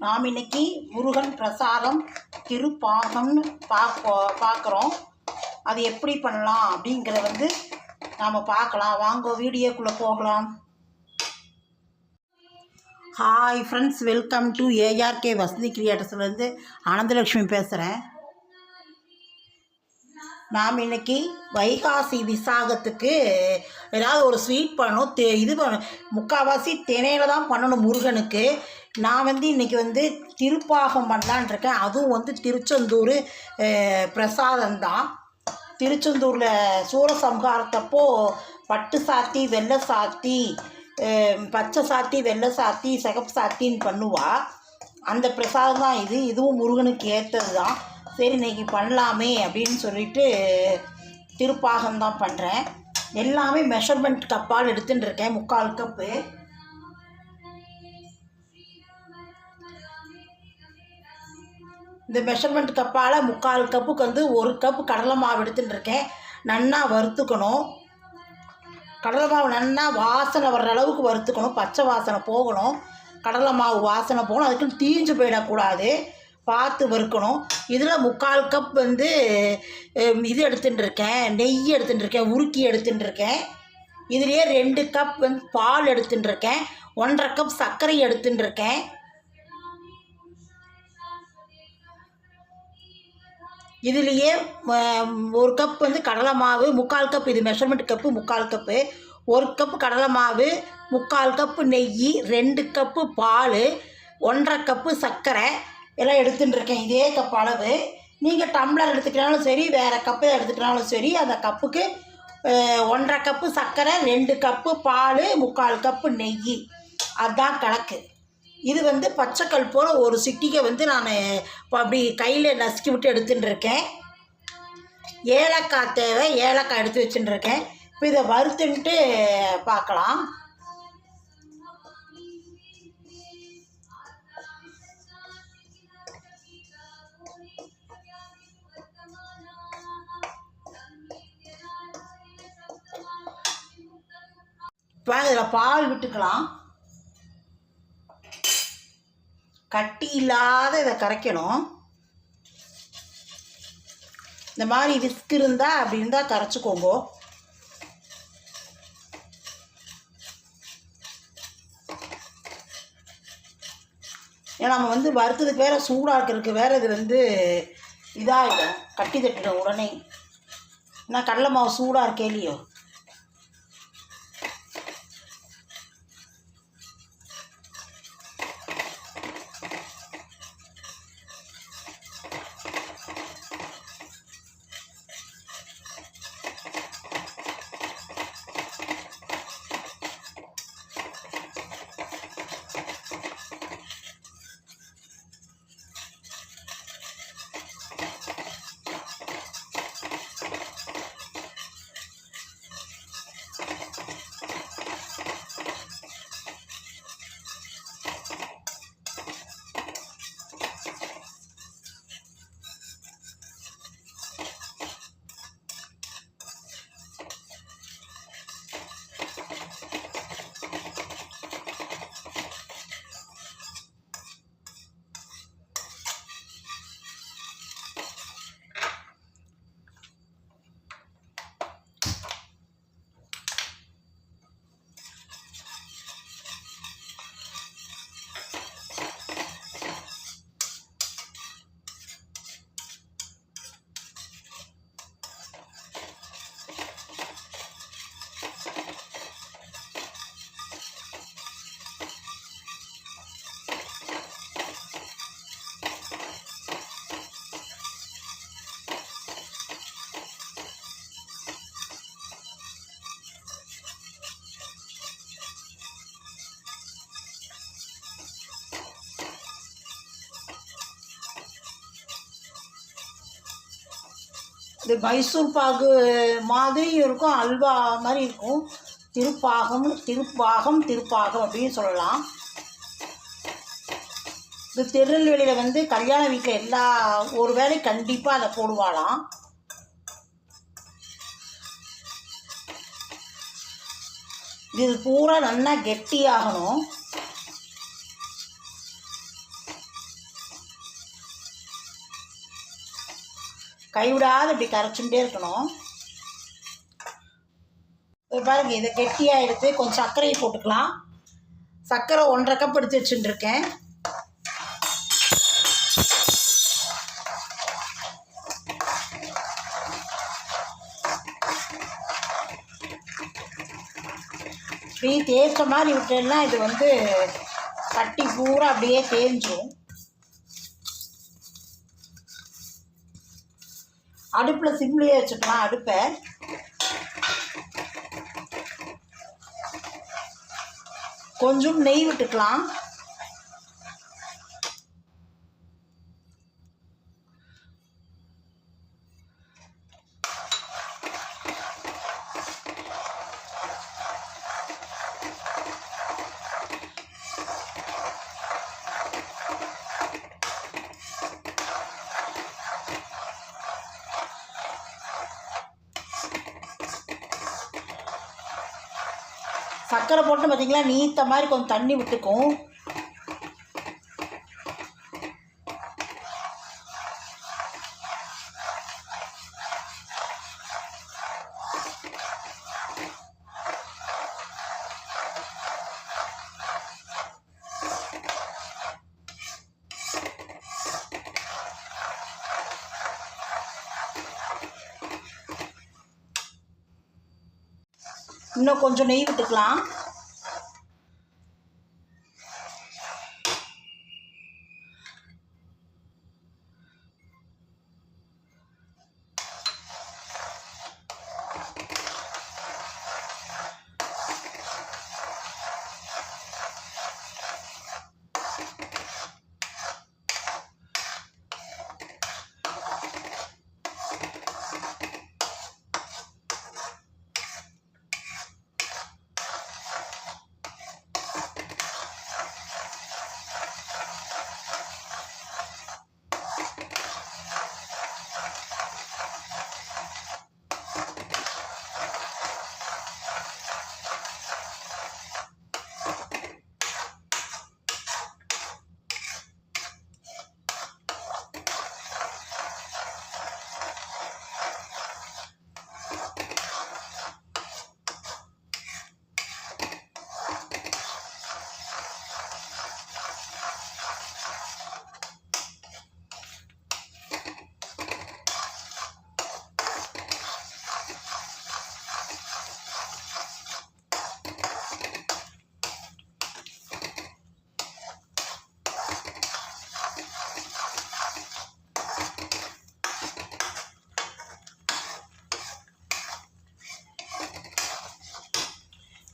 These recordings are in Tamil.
நாம் இன்னைக்கு முருகன் பிரசாதம் திருப்பாகம்னு பார்ப்போ பார்க்குறோம். அது எப்படி பண்ணலாம் அப்படிங்கிறத வந்து நாம் பார்க்கலாம். வாங்க வீடியோக்குள்ளே போகலாம். Hi friends welcome to ARK வசதி கிரியேட்டர்ஸ்லேருந்து ஆனந்தலக்ஷ்மி பேசுகிறேன் நாம் இன்னைக்கு வைகாசி விசாகத்துக்கு ஏதாவது ஒரு ஸ்வீட் பண்ணணும் தே இது பண்ண முக்கால்வாசி தினையில தான் பண்ணணும் முருகனுக்கு. நான் வந்து இன்றைக்கி வந்து திருப்பாகம் பண்ணலான் இருக்கேன் அதுவும் வந்து திருச்செந்தூர் பிரசாதம் தான் திருச்செந்தூரில் சூரசம்ஹாரத்தப்போ பட்டு சாத்தி வெள்ளை சாத்தி பச்சை சாத்தி வெள்ளை சாத்தி சிகப்பு சாத்தின்னு பண்ணுவா. அந்த பிரசாதம் தான் இது. இதுவும் முருகனுக்கு ஏற்றது தான் சரி இன்னைக்கு பண்ணலாமே அப்படின்னு சொல்லிட்டு திருப்பாகம் தான் பண்ணுறேன் எல்லாமே மெஷர்மெண்ட் கப்பால் எடுத்துட்டு இருக்கேன் முக்கால் கப்பு. இந்த மெஷர்மெண்ட் கப்பால் முக்கால் கப்புக்கு வந்து ஒரு கப்பு கடலை மாவு எடுத்துட்டு இருக்கேன். நன்னா வறுத்துக்கணும். கடலை மாவு நன்னா வாசனை வர்ற அளவுக்கு வறுத்துக்கணும். பச்சை வாசனை போகணும். கடலை மாவு வாசனை போகணும். அதுக்குன்னு தீஞ்சு போயிடக்கூடாது. பார்த்து வறுக்கணும். இதில் முக்கால் கப் வந்து இது எடுத்துட்டு இருக்கேன். நெய் எடுத்துட்டு இருக்கேன். உருக்கி எடுத்துட்டு இருக்கேன். இதுலேயே ரெண்டு கப் வந்து பால் எடுத்துட்டு இருக்கேன். ஒன்றரை கப் சர்க்கரை எடுத்துட்டு இதுலேயே ஒரு கப் வந்து கடலை மாவு முக்கால் கப் இது மெஷர்மெண்ட் கப்பு முக்கால் கப்பு ஒரு கப்பு கடலை மாவு முக்கால் கப்பு நெய் ரெண்டு கப்பு பால் ஒன்றரை கப்பு சர்க்கரை. எல்லாம் எடுத்துட்டுருக்கேன் இதே கப் அளவு. நீங்கள் டம்ளர் எடுத்துக்கிட்டாலும் சரி வேறு கப்பு எடுத்துக்கிட்டாலும் சரி அந்த கப்புக்கு ஒன்றரை கப்பு சர்க்கரை ரெண்டு கப்பு பால் முக்கால் கப்பு நெய். அதுதான் கணக்கு. இது வந்து பச்சைக்கல் போல் ஒரு சிட்டிக்கை வந்து நான் இப்போ அப்படி கையில் நசுக்கி விட்டு எடுத்துட்டு இருக்கேன் ஏலக்காய் தேவை ஏலக்காய் எடுத்து வச்சுட்டு இருக்கேன் இப்போ இதை வறுத்துன்ட்டு பார்க்கலாம். இப்போ இதில் பால் விட்டுக்கலாம். கட்டி இல்லாத இதை கரைக்கணும். இந்த மாதிரி விஸ்க் இருந்தால் அப்படி இருந்தால் கரைச்சிக்கோங்க. ஏன்னா நம்ம வந்து வறுத்ததுக்கு வேறு சூடாக்கிறதுக்கு வேறு இது வந்து இதாகிடும் கட்டி தட்டிடும் உடனே. ஏன்னா கடலை மாவு சூடாக இருக்கே இல்லையோ? இந்த மைசூர் பாகு மாதிரியும் இருக்கும் அல்வா மாதிரி இருக்கும். திருப்பாகம் திருப்பாகம் திருப்பாகம் அப்படின்னு சொல்லலாம். இந்த திருநெல்வேலியில் வந்து கல்யாண வீட்டில் எல்லா ஒரு வேலை கண்டிப்பாக அதை போடுவாளாம். இது பூரா நல்லா கெட்டியாகணும். கைவிடாத இப்படி கரைச்சுட்டே இருக்கணும். இது பாருங்க இதை கெட்டியாக எடுத்து கொஞ்சம் சர்க்கரையை போட்டுக்கலாம். சர்க்கரை ஒன்றரை கப் எடுத்து வச்சுட்டுருக்கேன். இப்படி தேய்ச்ச மாதிரி விட்டேன்னா இது வந்து கட்டி பூரா அப்படியே தேஞ்சிரும் அடுப்பில் சிம்லேயே வச்சுக்கலாம் அடுப்பை. கொஞ்சம் நெய் விட்டுக்கலாம். சர்க்கரை போட்டு பார்த்தீங்களா நீத்த மாதிரி கொஞ்சம் தண்ணி விட்டுக்கும். இன்னும் கொஞ்சம் நெய் விட்டுக்கலாம்.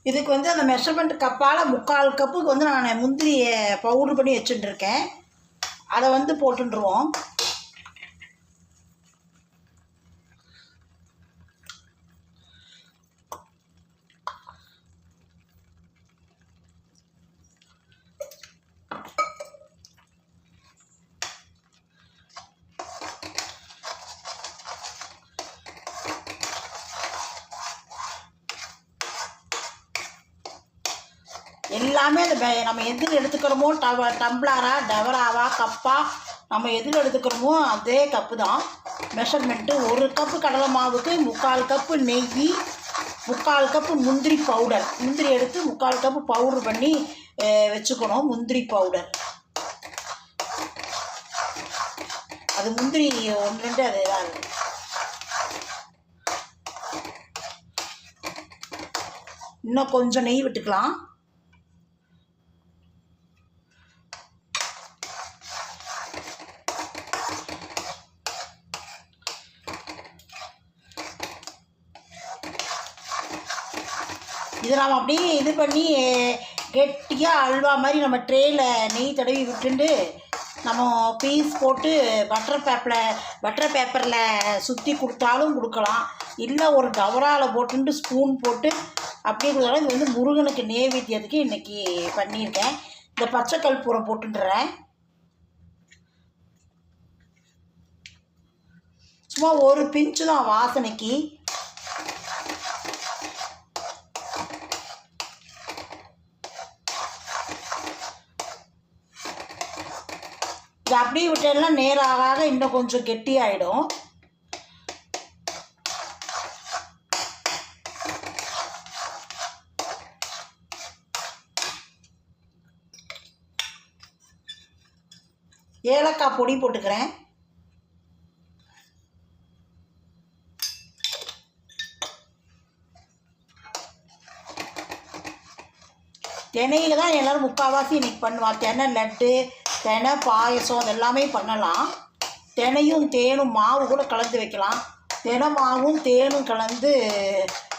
இதுக்கு வந்து அந்த மெஷர்மெண்ட் கப்பால் முக்கால் கப்புக்கு வந்து நான் முந்திரியை பவுட்ரு பண்ணி வச்சுட்டுருக்கேன். அதை வந்து போட்டுருவோம். எல்லாமே அந்த நம்ம எதில் எடுத்துக்கிறோமோ டவ டம்ளரா டவராவா கப்பா நம்ம எதில் எடுத்துக்கிறோமோ அதே கப்பு தான். மெஷர்மெண்ட்டு ஒரு கப்பு கடலை மாவுக்கு முக்கால் கப்பு நெய் முக்கால் கப்பு முந்திரி பவுடர் முந்திரி எடுத்து முக்கால் கப்பு பவுடர் பண்ணி வச்சுக்கணும் முந்திரி பவுடர் அது முந்திரி ஒன்று ரெண்டு அது இதாக இன்னும் கொஞ்சம் நெய் விட்டுக்கலாம். இதை நாம் அப்படியே இது பண்ணி கெட்டியாக அல்வா மாதிரி நம்ம ட்ரேயில் நெய் தடவி விட்டுண்டு நம்ம பீஸ் போட்டு பட்டர் பேப்பரில் பட்டர் பேப்பரில் சுற்றி கொடுத்தாலும் கொடுக்கலாம். இல்லை ஒரு டவராவில் போட்டுட்டு ஸ்பூன் போட்டு அப்படியே கொடுத்தாலும் இது வந்து முருகனுக்கு நேவேத்தியத்துக்கு இன்றைக்கி பண்ணியிருக்கேன். இந்த பச்சை கற்பூரம் போட்டுன்றேன். சும்மா ஒரு பிஞ்சு தான் வாசனைக்கு. இது அப்படியே விட்டேன்னா நேராக இன்னும் கொஞ்சம் கெட்டியாயிடும். ஏலக்காய் பொடி போட்டுக்கிறேன். தினையில தான் எல்லோரும் முக்கால்வாசி இன்றைக்கி பண்ணுவான் தினை நட்டு தினை பாயசம் அது எல்லாமே பண்ணலாம். தினையும் தேனும் மாவு கூட கலந்து வைக்கலாம். தினை மாவும் தேனும் கலந்து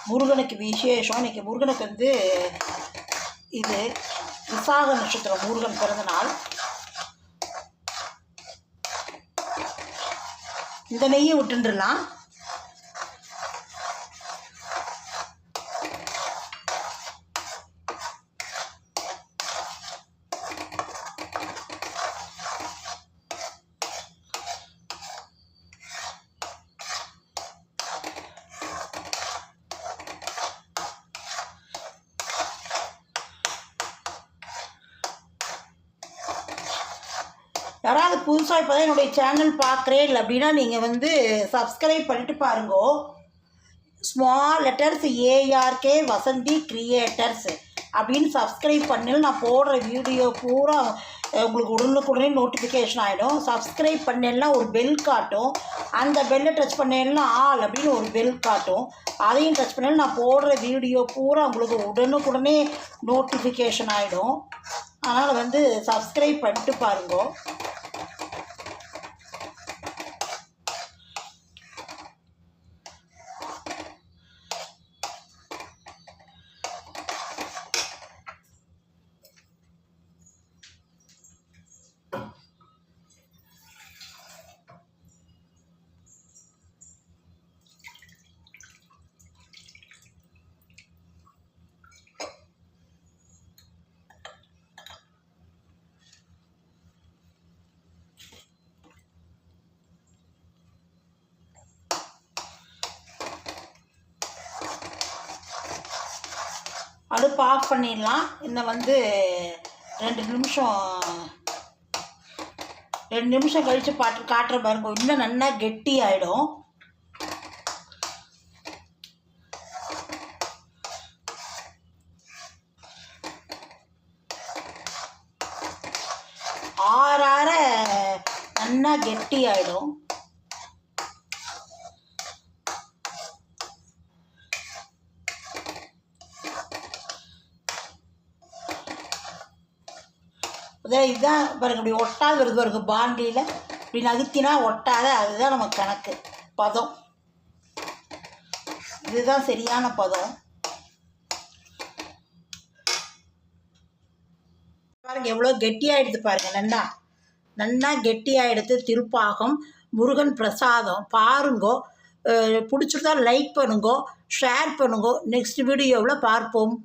முருகனுக்கு விசேஷம். இன்றைக்கி முருகனுக்கு வந்து இது விசாக நட்சத்திரம் முருகன் பிறந்தநாள் இந்த நெய்யை விட்டுண்டுலாம் யாராவது புதுசாக இப்போ தான் என்னுடைய சேனல் பார்க்குறேன் இல்லை அப்படின்னா நீங்கள் வந்து சப்ஸ்கிரைப் பண்ணிட்டு பாருங்கோ. Small letters ARK Vasanthi creators அப்படின்னு சப்ஸ்கிரைப் பண்ணி நான் போடுற வீடியோ பூரா உங்களுக்கு உடனுக்குடனே நோட்டிஃபிகேஷன் ஆகிடும் சப்ஸ்கிரைப் பண்ணேன்னா ஒரு பெல் காட்டும். அந்த பெல்லை டச் பண்ணேன்னா ஆல் அப்படின்னு ஒரு பெல் காட்டும். அதையும் டச் பண்ணேன்னா நான் போடுற வீடியோ பூரா உங்களுக்கு உடனுக்குடனே நோட்டிஃபிகேஷன் ஆகிடும் அதனால் வந்து சப்ஸ்கிரைப் பண்ணிட்டு பாருங்கோ. அடுப்பு ஆஃப் பண்ணிடலாம். இன்னும் வந்து ரெண்டு நிமிஷம் ரெண்டு நிமிஷம் கழித்து பாட்டு காட்டுற பாருங்க. இன்னும் நல்லா கெட்டி ஆகிடும் ஆறார நல்லா கெட்டி ஆகிடும் இதுதான் பாருங்க இப்படி ஒட்டாது வருது பாருங்க பாண்டியில். இப்படி நகுத்தினா ஒட்டாத அதுதான் நம்ம கணக்கு. பதம். இதுதான் சரியான பதம். பாருங்க எவ்வளோ கெட்டியாயிடுது பாருங்க நன்னா. நன்னா கெட்டியாயிடுது திருப்பாகம் முருகன் பிரசாதம். பாருங்கோ பிடிச்சிருந்தா லைக் பண்ணுங்கோ ஷேர் பண்ணுங்கோ. நெக்ஸ்ட் வீடியோவில் பார்ப்போம்.